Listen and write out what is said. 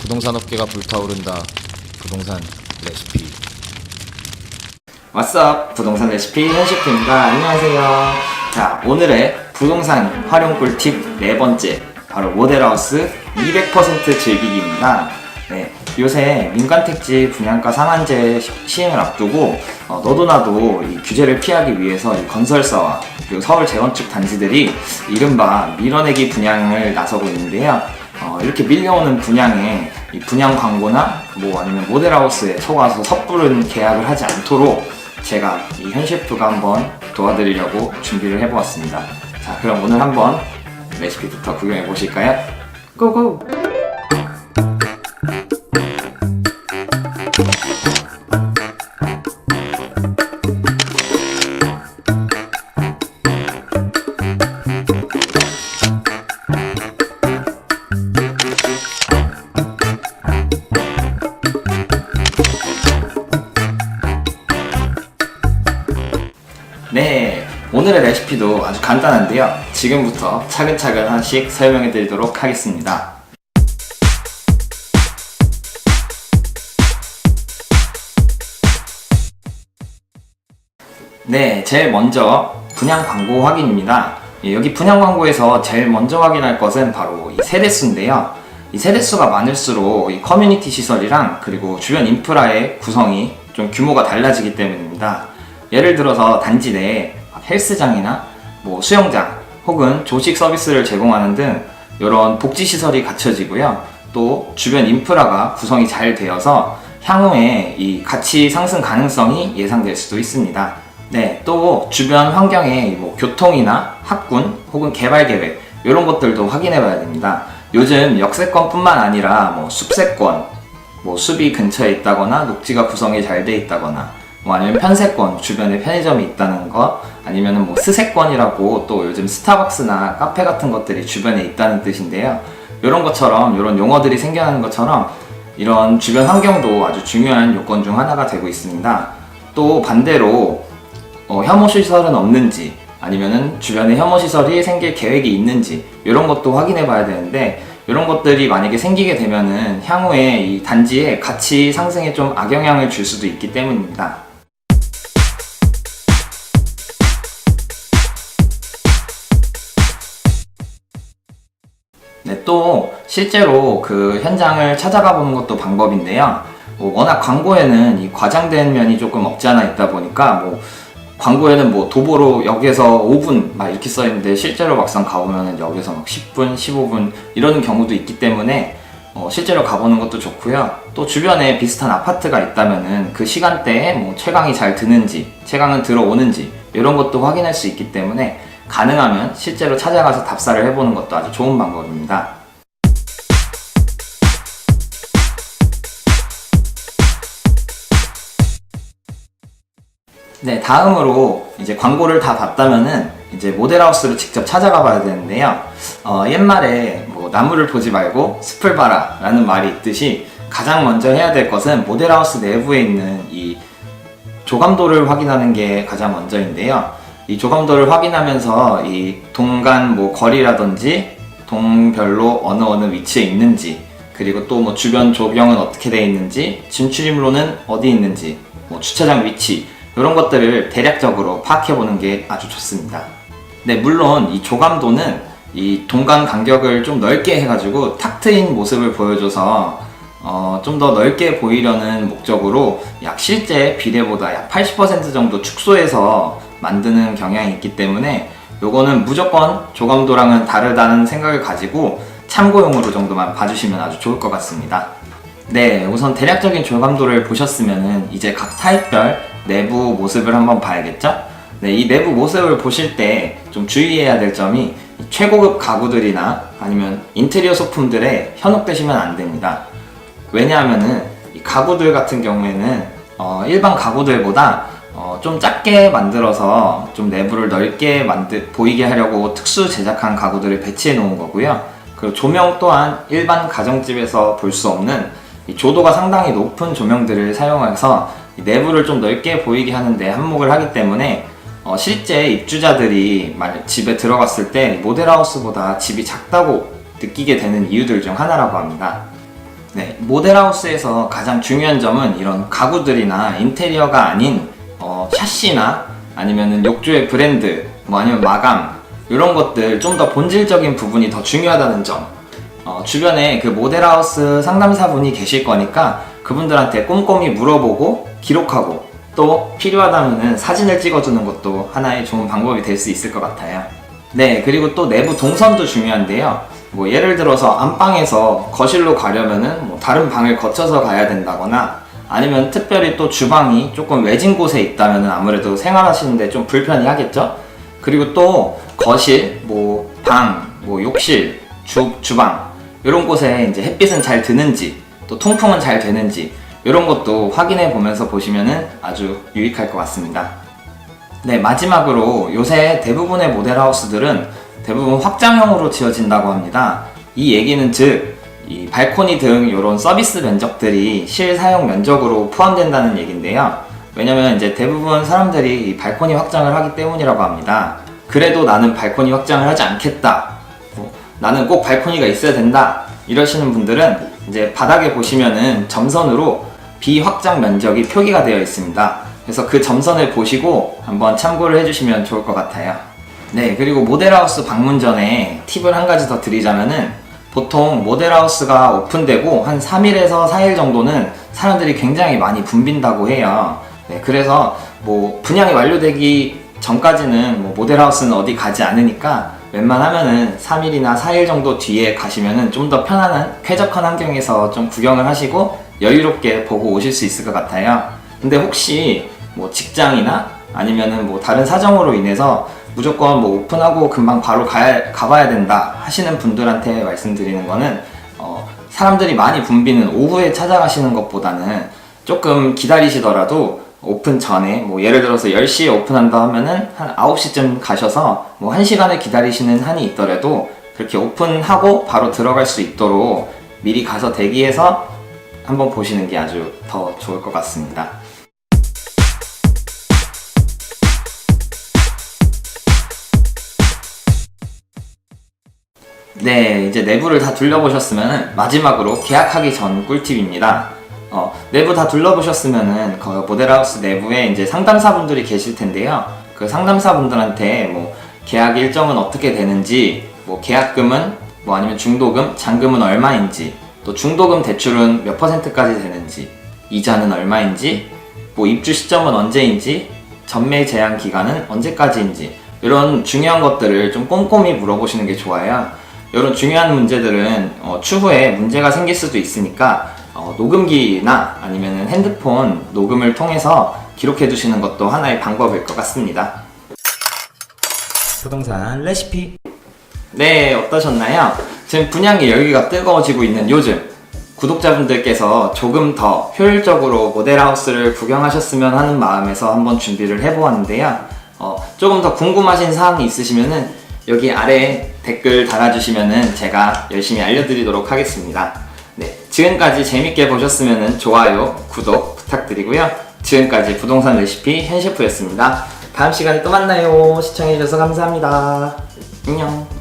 부동산 업계가 불타오른다. 부동산 레시피. 왓썹 부동산 레시피 현식입니다. 안녕하세요. 자 오늘의 부동산 활용 꿀팁 네 번째 바로 모델하우스 200% 즐기기입니다. 네 요새 민간 택지 분양가 상한제 시- 시행을 앞두고 어, 너도 나도 이 규제를 피하기 위해서 이 건설사와 그리고 서울 재건축 단지들이 이른바 밀어내기 분양을 나서고 있는데요. 어, 이렇게 밀려오는 분양에 이 분양 광고나 뭐 아니면 모델하우스에 속아서 섣부른 계약을 하지 않도록 제가 이 현셰프가 한번 도와드리려고 준비를 해보았습니다. 자, 그럼 오늘 한번 레시피부터 구경해 보실까요? 고고! 네, 오늘의 레시피도 아주 간단한데요. 지금부터 차근차근 하나씩 설명해 드리도록 하겠습니다. 네, 제일 먼저 분양 광고 확인입니다. 예, 여기 분양 광고에서 제일 먼저 확인할 것은 바로 이 세대수인데요. 이 세대수가 많을수록 이 커뮤니티 시설이랑 그리고 주변 인프라의 구성이 좀 규모가 달라지기 때문입니다. 예를 들어서 단지 내에 헬스장이나 뭐 수영장 혹은 조식 서비스를 제공하는 등 이런 복지 시설이 갖춰지고요. 또 주변 인프라가 구성이 잘 되어서 향후에 이 가치 상승 가능성이 예상될 수도 있습니다. 네, 또 주변 환경의 뭐 교통이나 학군 혹은 개발 계획 이런 것들도 확인해 봐야 됩니다. 요즘 역세권뿐만 아니라 뭐 숲세권, 뭐 숲이 근처에 있다거나 녹지가 구성이 잘 돼 있다거나 뭐 아니면 편세권 주변에 편의점이 있다는 거 아니면은 뭐 스세권이라고 또 요즘 스타벅스나 카페 같은 것들이 주변에 있다는 뜻인데요. 이런 것처럼 이런 용어들이 생겨나는 것처럼 이런 주변 환경도 아주 중요한 요건 중 하나가 되고 있습니다. 또 반대로 어, 혐오 시설은 없는지 아니면은 주변에 혐오 시설이 생길 계획이 있는지 이런 것도 확인해 봐야 되는데 이런 것들이 만약에 생기게 되면은 향후에 이 단지의 가치 상승에 좀 악영향을 줄 수도 있기 때문입니다. 네, 또 실제로 그 현장을 찾아가 보는 것도 방법인데요. 뭐 워낙 광고에는 이 과장된 면이 조금 없지 않아 있다 보니까 뭐 광고에는 뭐 도보로 역에서 5분 막 이렇게 써 있는데 실제로 막상 가보면은 역에서 막 10분, 15분 이런 경우도 있기 때문에 어, 실제로 가보는 것도 좋고요. 또 주변에 비슷한 아파트가 있다면은 그 시간대에 뭐 채광이 잘 드는지, 채광은 들어오는지 이런 것도 확인할 수 있기 때문에 가능하면 실제로 찾아가서 답사를 해보는 것도 아주 좋은 방법입니다. 네, 다음으로 이제 광고를 다 봤다면은 이제 모델하우스를 직접 찾아가 봐야 되는데요. 어, 옛말에 뭐 나무를 보지 말고 숲을 봐라 라는 말이 있듯이 가장 먼저 해야 될 것은 모델하우스 내부에 있는 이 조감도를 확인하는 게 가장 먼저인데요. 이 조감도를 확인하면서 이 동간 뭐 거리라든지 동별로 어느 어느 위치에 있는지 그리고 또 뭐 주변 조경은 어떻게 되어 있는지 진출입로는 어디 있는지 뭐 주차장 위치 이런 것들을 대략적으로 파악해 보는 게 아주 좋습니다. 네, 물론 이 조감도는 이 동간 간격을 좀 넓게 해가지고 탁 트인 모습을 보여줘서 어, 좀 더 넓게 보이려는 목적으로 약 실제 비례보다 약 80% 정도 축소해서 만드는 경향이 있기 때문에 요거는 무조건 조감도랑은 다르다는 생각을 가지고 참고용으로 정도만 봐주시면 아주 좋을 것 같습니다. 네, 우선 대략적인 조감도를 보셨으면은 이제 각 타입별 내부 모습을 한번 봐야겠죠? 네, 이 내부 모습을 보실 때 좀 주의해야 될 점이 최고급 가구들이나 아니면 인테리어 소품들에 현혹되시면 안 됩니다. 왜냐하면은 이 가구들 같은 경우에는 어, 일반 가구들보다 어, 좀 작게 만들어서 좀 내부를 넓게 만들 보이게 하려고 특수 제작한 가구들을 배치해 놓은 거고요. 그리고 조명 또한 일반 가정집에서 볼 수 없는 이 조도가 상당히 높은 조명들을 사용해서 이 내부를 좀 넓게 보이게 하는데 한몫을 하기 때문에 어, 실제 입주자들이 만약 집에 들어갔을 때 모델하우스보다 집이 작다고 느끼게 되는 이유들 중 하나라고 합니다. 네, 모델하우스에서 가장 중요한 점은 이런 가구들이나 인테리어가 아닌 어, 샤시나 아니면은 욕조의 브랜드, 뭐 아니면 마감 이런 것들 좀 더 본질적인 부분이 더 중요하다는 점. 어, 주변에 그 모델하우스 상담사분이 계실 거니까 그분들한테 꼼꼼히 물어보고 기록하고 또 필요하다면은 사진을 찍어주는 것도 하나의 좋은 방법이 될 수 있을 것 같아요. 네, 그리고 또 내부 동선도 중요한데요. 뭐 예를 들어서 안방에서 거실로 가려면은 뭐 다른 방을 거쳐서 가야 된다거나 아니면 특별히 또 주방이 조금 외진 곳에 있다면은 아무래도 생활하시는데 좀 불편히 하겠죠? 그리고 또 거실, 뭐 방, 뭐 욕실, 주, 주방 이런 곳에 이제 햇빛은 잘 드는지 또 통풍은 잘 되는지 이런 것도 확인해 보면서 보시면은 아주 유익할 것 같습니다. 네, 마지막으로 요새 대부분의 모델하우스들은 대부분 확장형으로 지어진다고 합니다. 이 얘기는 즉, 이 발코니 등 이런 서비스 면적들이 실 사용 면적으로 포함된다는 얘기인데요. 왜냐면 이제 대부분 사람들이 이 발코니 확장을 하기 때문이라고 합니다. 그래도 나는 발코니 확장을 하지 않겠다. 뭐, 나는 꼭 발코니가 있어야 된다. 이러시는 분들은 이제 바닥에 보시면은 점선으로 비확장 면적이 표기가 되어 있습니다. 그래서 그 점선을 보시고 한번 참고를 해주시면 좋을 것 같아요. 네, 그리고 모델하우스 방문 전에 팁을 한 가지 더 드리자면은 보통 모델하우스가 오픈되고 한 3일에서 4일 정도는 사람들이 굉장히 많이 붐빈다고 해요. 네, 그래서 뭐 분양이 완료되기 전까지는 뭐 모델하우스는 어디 가지 않으니까 웬만하면은 3일이나 4일 정도 뒤에 가시면은 좀 더 편안한 쾌적한 환경에서 좀 구경을 하시고 여유롭게 보고 오실 수 있을 것 같아요. 근데 혹시 뭐 직장이나 아니면은 뭐 다른 사정으로 인해서 무조건 뭐 오픈하고 금방 바로 가야, 가봐야 된다 하시는 분들한테 말씀드리는 거는 어, 사람들이 많이 붐비는 오후에 찾아가시는 것보다는 조금 기다리시더라도 오픈 전에 뭐 예를 들어서 10시에 오픈한다 하면은 한 9시쯤 가셔서 뭐 1시간을 기다리시는 한이 있더라도 그렇게 오픈하고 바로 들어갈 수 있도록 미리 가서 대기해서 한번 보시는 게 아주 더 좋을 것 같습니다. 네, 이제 내부를 다 둘러보셨으면 마지막으로 계약하기 전 꿀팁입니다. 어, 내부 다 둘러보셨으면은 그 모델하우스 내부에 이제 상담사분들이 계실 텐데요. 그 상담사분들한테 뭐 계약 일정은 어떻게 되는지, 뭐 계약금은 뭐 아니면 중도금, 잔금은 얼마인지, 또 중도금 대출은 몇 퍼센트까지 되는지, 이자는 얼마인지, 뭐 입주 시점은 언제인지, 전매 제한 기간은 언제까지인지 이런 중요한 것들을 좀 꼼꼼히 물어보시는 게 좋아요. 이런 중요한 문제들은 어, 추후에 문제가 생길 수도 있으니까 어, 녹음기나 아니면 핸드폰 녹음을 통해서 기록해 두시는 것도 하나의 방법일 것 같습니다. 부동산 레시피 네, 어떠셨나요? 지금 분양의 열기가 뜨거워지고 있는 요즘 구독자분들께서 조금 더 효율적으로 모델하우스를 구경하셨으면 하는 마음에서 한번 준비를 해보았는데요. 어, 조금 더 궁금하신 사항이 있으시면은 여기 아래 댓글 달아주시면은 제가 열심히 알려드리도록 하겠습니다. 네, 지금까지 재밌게 보셨으면은 좋아요, 구독 부탁드리고요. 지금까지 부동산 레시피 현셰프였습니다. 다음 시간에 또 만나요. 시청해주셔서 감사합니다. 안녕.